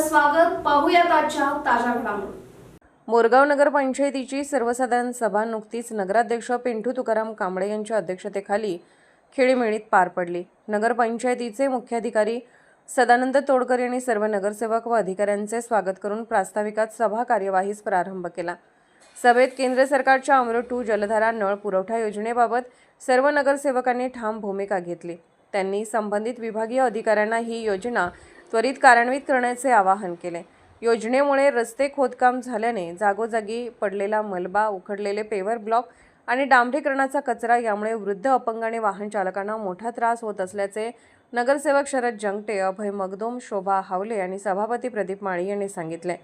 स्वागत पाहूयात आजच्या ताज्या घडामोडी. मोरगाव नगरपंचायतीची सर्वसाधारण सभा नुकतीच नगराध्यक्ष पिंटू तुकाराम कांबळे यांच्या अध्यक्षतेखाली खेळीमेळीत पार पडली. नगरपंचायतीचे मुख्याधिकारी सदानंद तोडकर यांनी सर्व नगरसेवक व अधिकाऱ्यांचे स्वागत करून प्रास्ताविकात सभा कार्यवाहीस प्रारंभ केला. सभेत केंद्र सरकारच्या अमृत टू जलधारा नळ पुरवठा योजनेबाबत सर्व नगरसेवकांनी ठाम भूमिका घेतली. त्यांनी संबंधित विभागीय अधिकाऱ्यांना ही योजना त्वरित कार्यान्वित करण्याचे आवाहन केले. योजनेमुळे रस्ते खोदकाम झाल्याने जागोजागी पडलेला मलबा उखडलेले पेवर ब्लॉक आणि डांबरीकरणाचा कचरा यामुळे वृद्ध अपंग आणि वाहन चालकांना मोठा त्रास होत असल्याचे नगरसेवक शरद जंगटे अभय मगदोम शोभा हावले आणि सभापती प्रदीप माळी यांनी सांगितले.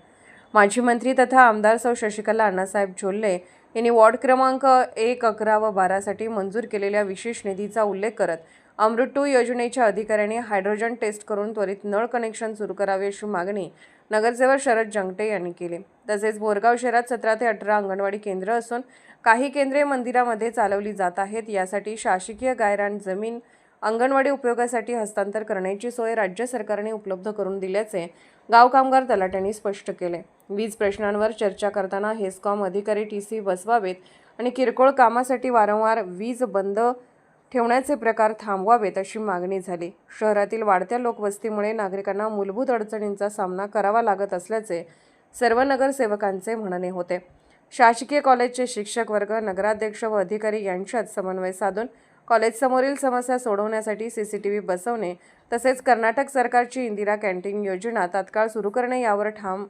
माजी मंत्री तथा आमदार सौ शशिकला अण्णासाहेब झोल्ले यांनी वॉर्ड क्रमांक एक अकरा व बारासाठी मंजूर केलेल्या विशेष निधीचा उल्लेख करत अमृत टू योजनेच्या अधिकाऱ्यांनी हायड्रोजन टेस्ट करून त्वरित नळ कनेक्शन सुरू करावे अशी मागणी नगरसेवक शरद जंगटे यांनी केली. तसेच बोरगाव शहरात सतरा ते अठरा अंगणवाडी केंद्र असून काही केंद्रे मंदिरामध्ये चालवली जात आहेत. यासाठी शासकीय गायरान जमीन अंगणवाडी उपयोगासाठी हस्तांतर करण्याची सोय राज्य सरकारने उपलब्ध करून दिल्याचे गाव कामगार तलाट्यांनी स्पष्ट केले. वीज प्रश्नांवर चर्चा करताना हेस्कॉम अधिकारी टी सी बसवावेत आणि किरकोळ कामासाठी वारंवार वीज बंद ठेवण्याचे प्रकार थांबवावेत अशी मागणी झाली. शहरातील वाढत्या लोकवस्तीमुळे नागरिकांना मूलभूत अडचणींचा सामना करावा लागत असल्याचे सर्व नगरसेवकांचे म्हणणे होते. शासकीय कॉलेजचे शिक्षक वर्ग नगराध्यक्ष व अधिकारी यांच्यात समन्वय साधून कॉलेजसमोरील समस्या सोडवण्यासाठी सी सी टी व्ही बसवणे तसेच कर्नाटक सरकारची इंदिरा कॅन्टीन योजना तात्काळ सुरू करणे यावर ठाम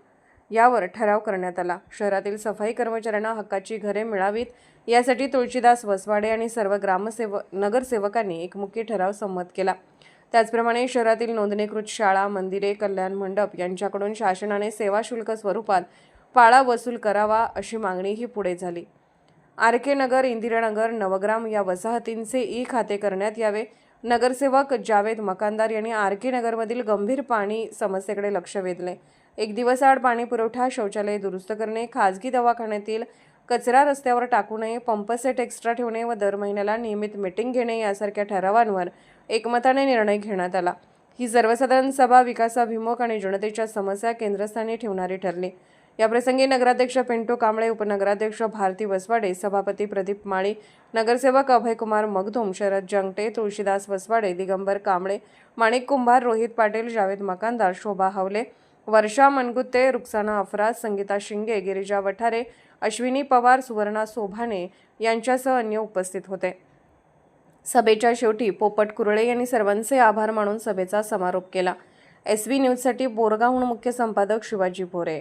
यावर ठराव करण्यात आला. शहरातील सफाई कर्मचाऱ्यांना हक्काची घरे मिळावीत यासाठी तुळशीदास वसवाडे आणि सर्व ग्रामसेव नगरसेवकांनी एकमुखी ठराव संमत केला. त्याचप्रमाणे शहरातील नोंदणीकृत शाळा मंदिरे कल्याण मंडप यांच्याकडून शासनाने सेवा शुल्क स्वरूपात पाळा वसूल करावा अशी मागणीही पुढे झाली. आर के नगर इंदिरानगर नवग्राम या वसाहतींचे ई खाते करण्यात यावे. नगरसेवक जावेद मकानदार यांनी आर के नगरमधील गंभीर पाणी समस्येकडे लक्ष वेधले. एक दिवसाआड पाणी पुरवठा शौचालय दुरुस्त करणे खाजगी दवाखान्यातील कचरा रस्त्यावर टाकू नये पंपसेट एक्स्ट्रा ठेवणे व दर महिन्याला नियमित मिटिंग घेणे यासारख्या ठरावांवर एकमताने निर्णय घेण्यात आला. ही सर्वसाधारण सभा विकासाभिमुख आणि जनतेच्या समस्या केंद्रस्थानी ठेवणारी ठरली. याप्रसंगी नगराध्यक्ष पिंटू कांबळे उपनगराध्यक्ष भारती वसवाडे सभापती प्रदीप माळी नगरसेवक अभयकुमार मगधुम शरद जंगटे तुळशीदास वसवाडे दिगंबर कांबळे माणिक कुंभार रोहित पाटील जावेद मकानदार शोभा हावले वर्षा मनगुत्ते रुक्साना अफराज संगीता शिंगे गिरिजा वठारे अश्विनी पवार सुवर्णा सोभाने यांच्यासह अन्य उपस्थित होते. सभेच्या शेवटी पोपट कुरळे यांनी सर्वांचे आभार मानून सभेचा समारोप केला. एस व्ही न्यूजसाठी बोरगावहून मुख्य संपादक शिवाजी भोरे.